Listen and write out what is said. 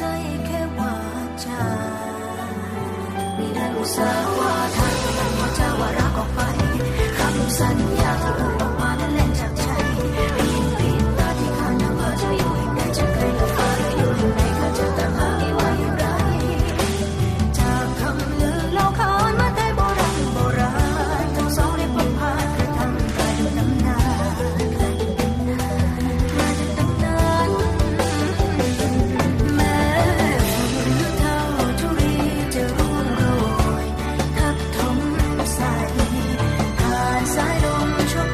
ใช่แค่วาจาไม่ได้อุตส่าห์ control.